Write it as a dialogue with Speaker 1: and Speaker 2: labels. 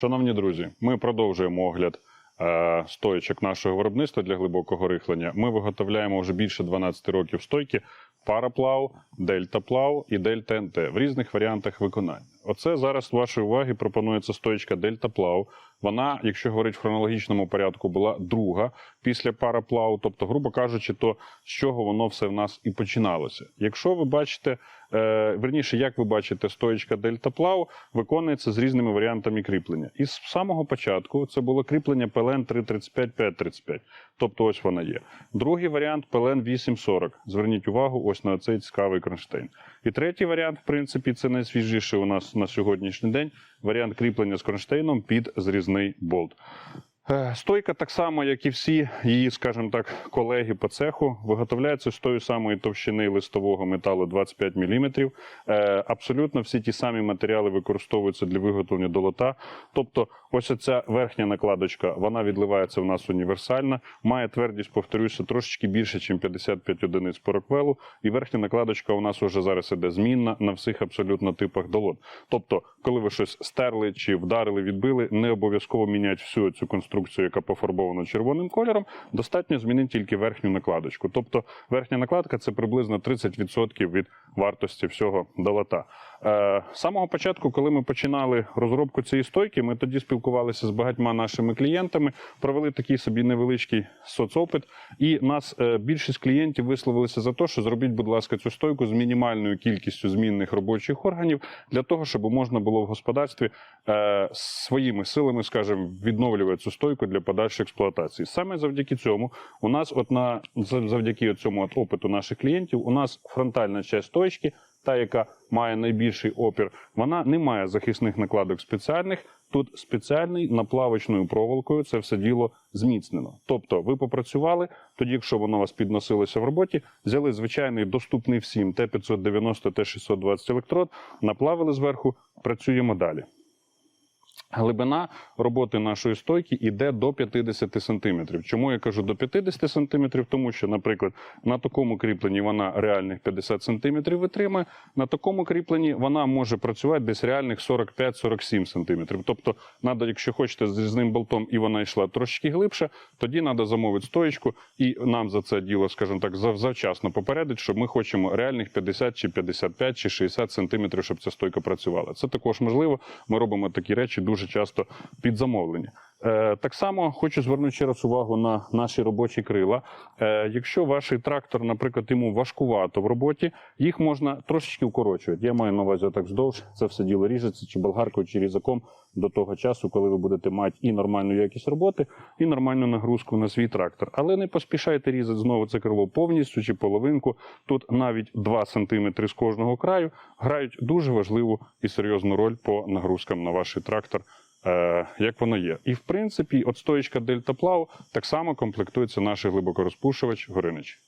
Speaker 1: Шановні друзі, ми продовжуємо огляд е, стоєчок нашого виробництва для глибокого рихлення. Ми виготовляємо вже більше 12 років стойки параплав, дельтаплав і дельта НТ в різних варіантах виконання. Оце зараз вашої уваги пропонується стоєчка дельтаплав. Вона, якщо говорити в хронологічному порядку, була друга після параплаву. Тобто, грубо кажучи, то з чого воно все в нас і починалося. Якщо ви бачите, е, верніше, як ви бачите, стоєчка дельтаплав виконується з різними варіантами кріплення. І з самого початку це було кріплення ПЛН 335 535. Тобто, ось вона є. Другий варіант ПЛН 840. Зверніть увагу, ось на цей цікавий кронштейн. І третій варіант, в принципі, це найсвіжіший у нас на сьогоднішній день. Варіант кріплення з кронштейном під зрізний болт. Е, Стойка, так само, як і всі її, скажімо так, колеги по цеху, виготовляється з тої самої товщини листового металу 25 мм. Абсолютно всі ті самі матеріали використовуються для виготовлення долота. Тобто, ось ця верхня накладочка, вона відливається в нас універсальна, має твердість, повторюся, трошечки більше, ніж 55 одиниць по роквелу. І верхня накладочка у нас вже зараз іде змінна на всіх абсолютно типах долот. Тобто, коли ви щось стерли чи вдарили, відбили, не обов'язково міняти всю цю конструкцію, яка пофарбована червоним кольором. Достатньо змінити тільки верхню накладочку. Тобто верхня накладка це приблизно 30% від вартості всього долота. Е, з самого початку, коли ми починали розробку цієї стойки, ми тоді спілкувалися з багатьма нашими клієнтами, провели такий собі невеличкий соцопит, і нас е, більшість клієнтів висловилися за те, що зробіть, будь ласка, цю стойку з мінімальною кількістю змінних робочих органів для того, щоб можна було в господарстві е, своїми силами, скажімо, відновлювати цю стойку для подальшої експлуатації. Саме завдяки цьому у нас, от на завдяки цьому от опиту наших клієнтів, у нас фронтальна частина стоечки, та яка має найбільший опір, вона не має захисних накладок спеціальних. Тут спеціальний наплавочною проволокою це все діло зміцнено. Тобто, ви попрацювали, тоді, якщо воно вас підносилося в роботі, взяли звичайний доступний всім Т590, Т620 електрод, наплавили зверху, працюємо далі. Глибина роботи нашої стойки йде до 50 см. Чому я кажу до 50 см? Тому що, наприклад, на такому кріпленні вона реальних 50 см витримує, на такому кріпленні вона може працювати десь реальних 45-47 см. Тобто, надо, якщо хочете з різним болтом і вона йшла трошки глибше, тоді треба замовити стоєчку і нам за це діло, скажімо так, завчасно попередити, що ми хочемо реальних 50 чи 55 чи 60 см, щоб ця стойка працювала. Це також можливо. Ми робимо такі речі дуже часто під замовлення. Е, так само хочу звернути ще раз увагу на наші робочі крила. Е, якщо ваш трактор, наприклад, йому важкувато в роботі, їх можна трошечки укорочувати. Я маю на увазі так вздовж, це все діло ріжеться чи болгаркою, чи різаком до того часу, коли ви будете мати і нормальну якість роботи, і нормальну нагрузку на свій трактор. Але не поспішайте різати знову це крило повністю чи половинку. Тут навіть 2 см з кожного краю грають дуже важливу і серйозну роль по нагрузкам на ваш трактор. Е, як воно є. І в принципі, от стоїчка дельтаплав так само комплектується наш глибокорозпушувач Горинич.